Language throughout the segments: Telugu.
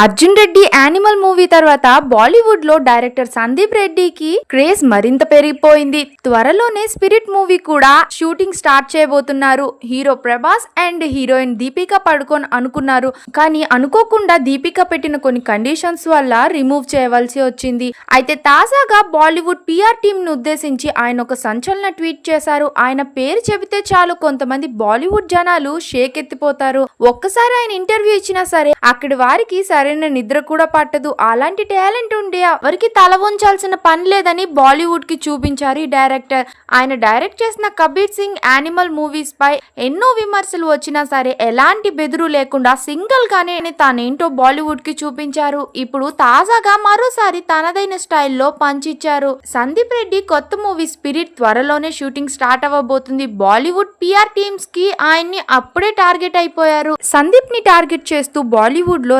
అర్జున్ రెడ్డి యానిమల్ మూవీ తర్వాత బాలీవుడ్లో డైరెక్టర్ సందీప్ రెడ్డికి క్రేజ్ మరింత పెరిగిపోయింది. త్వరలోనే స్పిరిట్ మూవీ కూడా షూటింగ్ స్టార్ట్ చేయబోతున్నారు. Hero Prabhas and heroine Deepika Padukone అనుకున్నారు. కానీ అనుకోకుండా దీపిక పెట్టిన కొన్ని కండిషన్స్ వల్ల రిమూవ్ చేయవలసి వచ్చింది. అయితే తాజాగా బాలీవుడ్ పిఆర్ టీమ్ను ఉద్దేశించి ఆయన ఒక సంచలన ట్వీట్ చేశారు. ఆయన పేరు చెబితే చాలు కొంతమంది బాలీవుడ్ జనాలు షేక్ ఎత్తిపోతారు ఒక్కసారి ఆయన ఇంటర్వ్యూ ఇచ్చినా సరే అక్కడి వారికి సరే సరైన నిద్ర కూడా పట్టదు. అలాంటి టాలెంట్ ఉండే ఎవరికి తల వంచాల్సిన పని లేదని బాలీవుడ్కి చూపించారు ఈ డైరెక్టర్. ఆయన డైరెక్ట్ చేసిన కబీర్ సింగ్ యానిమల్ మూవీస్ పై ఎన్నో విమర్శలు వచ్చినా సరే ఎలాంటి బెదురు లేకుండా సింగిల్ గానే తానేంటో బాలీవుడ్కి చూపించారు. ఇప్పుడు తాజాగా మరోసారి తనదైన స్టైల్లో పంచిచ్చారు. సందీప్ రెడ్డి కొత్త మూవీ స్పిరిట్ త్వరలోనే షూటింగ్ స్టార్ట్ అవ్వబోతుంది. బాలీవుడ్ పిఆర్ టీమ్స్కి ఆయన్ని అప్పుడే టార్గెట్ అయిపోయారు. సందీప్ని టార్గెట్ చేస్తూ బాలీవుడ్లో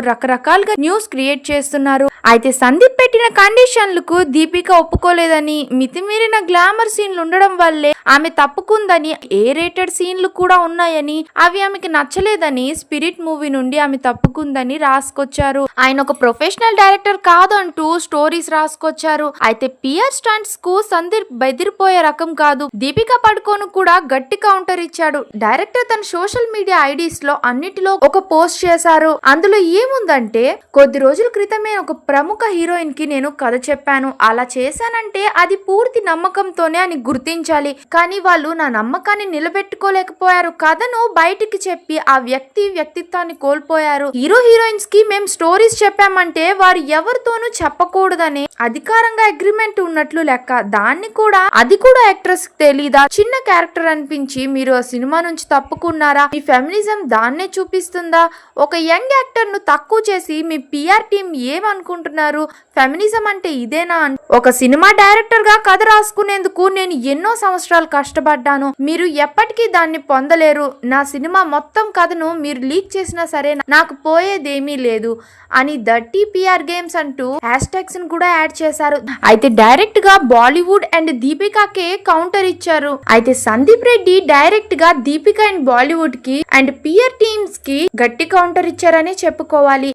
రకాలుగా న్యూస్ క్రియేట్ చేస్తున్నారు. అయితే సందీప్ పెట్టిన కండిషన్లకు దీపిక ఒప్పుకోలేదని మితిమీరిన గ్లామర్ సీన్లు ఉండడం వల్లే ఆమె తప్పుకుందని ఏ రేటెడ్ సీన్లు కూడా ఉన్నాయని అవి ఆమెకి నచ్చలేదని స్పిరిట్ మూవీ నుండి ఆమె తప్పుకుందని రాసుకొచ్చారు. ఆయన ఒక ప్రొఫెషనల్ డైరెక్టర్ కాదంటూ స్టోరీస్ రాసుకొచ్చారు. అయితే పియర్ స్టంట్స్కు సందీప్ బెదిరిపోయే రకం కాదు. దీపిక పడుకోను కూడా గట్టి కౌంటర్ ఇచ్చాడు. డైరెక్టర్ తన సోషల్ మీడియా ఐడీస్లో అన్నిటిలో ఒక పోస్ట్ చేశారు. అందులో ఏముందంటే కొద్ది రోజుల క్రితమే ఒక ప్రముఖ హీరోయిన్కి నేను కథ చెప్పాను. అలా చేశానంటే అది పూర్తి నమ్మకంతోనే అని గుర్తించాలి. కానీ వాళ్ళు నా నమ్మకాన్ని నిలబెట్టుకోలేకపోయారు. కథను బయటికి చెప్పి ఆ వ్యక్తి వ్యక్తిత్వాన్ని కోల్పోయారు. హీరో హీరోయిన్స్కి మేము స్టోరీస్ చెప్పామంటే వారు ఎవరితోనూ చెప్పకూడదని అధికారంగా అగ్రిమెంట్ ఉన్నట్లు లెక్క. దాన్ని కూడా అది కూడా యాక్ట్రెస్ తెలీదా? చిన్న క్యారెక్టర్ అనిపించి మీరు ఆ సినిమా నుంచి తప్పుకున్నారా? మీ ఫెమినిజం దాన్నే చూపిస్తుందా? ఒక యంగ్ యాక్టర్ను తక్కువ చేసి మీ పిఆర్ టీం ఏమనుకుంటున్నారు? ఫెమినిజం అంటే ఇదేనా ఒక సినిమా డైరెక్టర్గా కథ రాసుకునేందుకు నేను ఎన్నో సంవత్సరాలు కష్టపడ్డాను. మీరు ఎప్పటికీ దాన్ని పొందలేరు. నా సినిమా మొత్తం కథను మీరు లీక్ చేసినా సరే నాకు పోయేదేమీ లేదు అని దట్టి పిఆర్ గేమ్స్ అంటూ హ్యాష్ ట్యాగ్స్ కూడా యాడ్ చేశారు. అయితే డైరెక్ట్గా బాలీవుడ్ అండ్ దీపికాకే కౌంటర్ ఇచ్చారు. అయితే సందీప్ రెడ్డి డైరెక్ట్గా దీపిక అండ్ బాలీవుడ్కి అండ్ పిఆర్ టీమ్స్కి గట్టి కౌంటర్ ఇచ్చారని చెప్పుకోవాలి.